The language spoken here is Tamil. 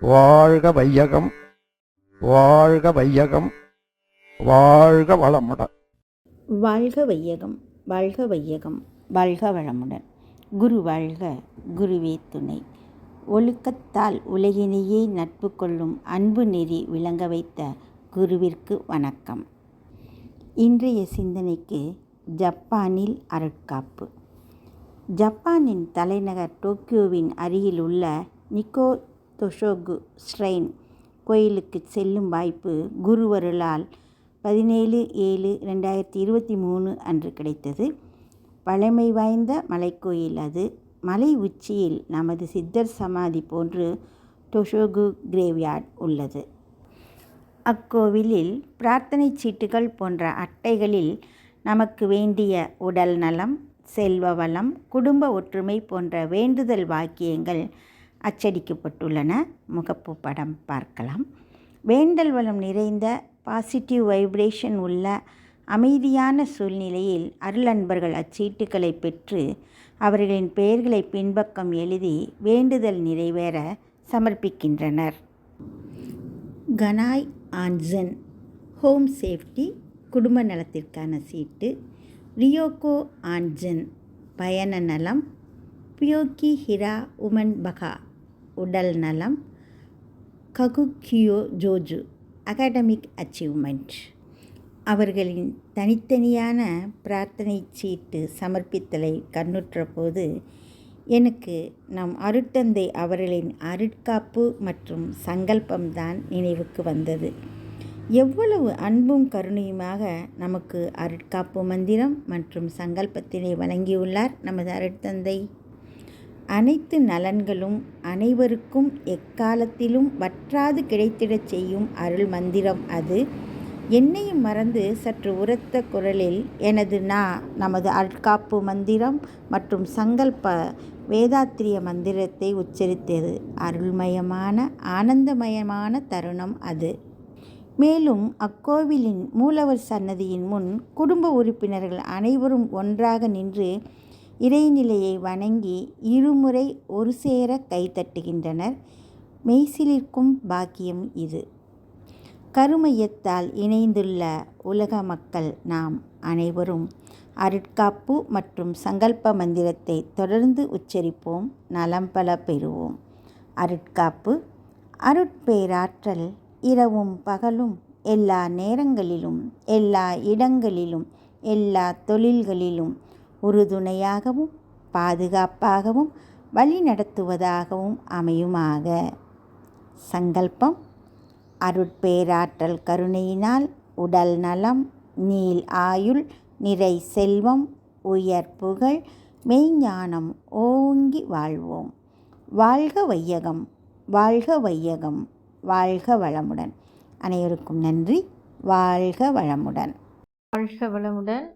வாழ்க வையகம் வாழ்க வையகம் வாழ்க வளமுடன். வாழ்க வையகம் வாழ்க வையகம் வாழ்க வளமுடன். குரு வாழ்க குருவே துணை. ஒழுக்கத்தால் உலகினையே நட்பு கொள்ளும் அன்பு நெறி விளங்க வைத்த குருவிற்கு வணக்கம். இன்றைய சிந்தனைக்கு ஜப்பானில் அருட்காப்பு. ஜப்பானின் தலைநகர் டோக்கியோவின் அருகில் உள்ள நிக்கோ தொஷோகு ஸ்ட்ரெயின் கோயிலுக்கு செல்லும் வாய்ப்பு குருவருளால் பதினேழு ஏழு ரெண்டாயிரத்தி இருபத்தி மூணு அன்று கிடைத்தது. பழமை வாய்ந்த மலைக்கோயில் அது. மலை உச்சியில் நமது சித்தர் சமாதி போன்று டொஷோகு கிரேவ்யார்ட் உள்ளது. அக்கோவிலில் பிரார்த்தனை சீட்டுகள் போன்ற அட்டைகளில் நமக்கு வேண்டிய உடல் நலம் செல்வ வளம் குடும்ப ஒற்றுமை போன்ற வேண்டுதல் வாக்கியங்கள் அச்சடிக்கப்பட்டுள்ளன. முகப்பு படம் பார்க்கலாம். வேண்டல் வளம் நிறைந்த பாசிட்டிவ் வைப்ரேஷன் உள்ள அமைதியான சூழ்நிலையில் அருள் அன்பர்கள் அச்சீட்டுகளை பெற்று அவர்களின் பெயர்களை பின்பக்கம் எழுதி வேண்டுதல் நிறைவேற சமர்ப்பிக்கின்றனர். கனாய் ஆன்சன் ஹோம் சேஃப்டி குடும்ப நலத்திற்கான சீட்டு. ரியோகோ ஆன்சன் பயண நலம். பியோக்கி ஹிரா உமன் பகா. உடல் நலம் ககுக்கியோ ஜோஜு அகாடமிக் அச்சீவ்மெண்ட். அவர்களின் தனித்தனியான பிரார்த்தனை சீட்டு சமர்ப்பித்தலை கண்ணுற்ற போது எனக்கு நம் அருட்தந்தை அவர்களின் அருட்காப்பு மற்றும் சங்கல்பம்தான் நினைவுக்கு வந்தது. எவ்வளவு அன்பும் கருணையுமாக நமக்கு அருட்காப்பு மந்திரம் மற்றும் சங்கல்பத்தினை வழங்கியுள்ளார் நமது அருட்தந்தை. அனைத்து நலன்களும் அனைவருக்கும் எக்காலத்திலும் வற்றாது கிடைத்திடச் செய்யும் அருள் மந்திரம் அது. என்னையும் மறந்து சற்று உரத்த குரலில் எனது நா நமது அட்காப்பு மந்திரம் மற்றும் சங்கல்ப வேதாத்திரிய மந்திரத்தை உச்சரித்தது. அருள்மயமான ஆனந்தமயமான தருணம் அது. மேலும் அக்கோவிலின் மூலவர் சன்னதியின் முன் குடும்ப உறுப்பினர்கள் அனைவரும் ஒன்றாக நின்று இறைநிலையை வணங்கி இருமுறை ஒரு சேர கைத்தட்டுகின்றனர் மெய்சிலிருக்கும் பாக்கியம் இது. கருமையத்தால் இணைந்துள்ள உலக மக்கள் நாம் அனைவரும் அருட்காப்பு மற்றும் சங்கல்ப மந்திரத்தை தொடர்ந்து உச்சரிப்போம் நலம் பல பெறுவோம். அருட்காப்பு அருட்பேராற்றல் இரவும் பகலும் எல்லா நேரங்களிலும் எல்லா இடங்களிலும் எல்லா தொழில்களிலும் உறுதுணையாகவும் பாதுகாப்பாகவும் வழி நடத்துவதாகவும் அமையுமாக. சங்கல்பம் அருட்பேராற்றல் கருணையினால் உடல் நலம் நீள் ஆயுள் நிறை செல்வம் உயர் புகழ் மெய்ஞானம் ஓங்கி வாழ்வோம். வாழ்க வையகம் வாழ்க வையகம் வாழ்க வளமுடன். அனைவருக்கும் நன்றி. வாழ்க வளமுடன். வாழ்க வளமுடன்.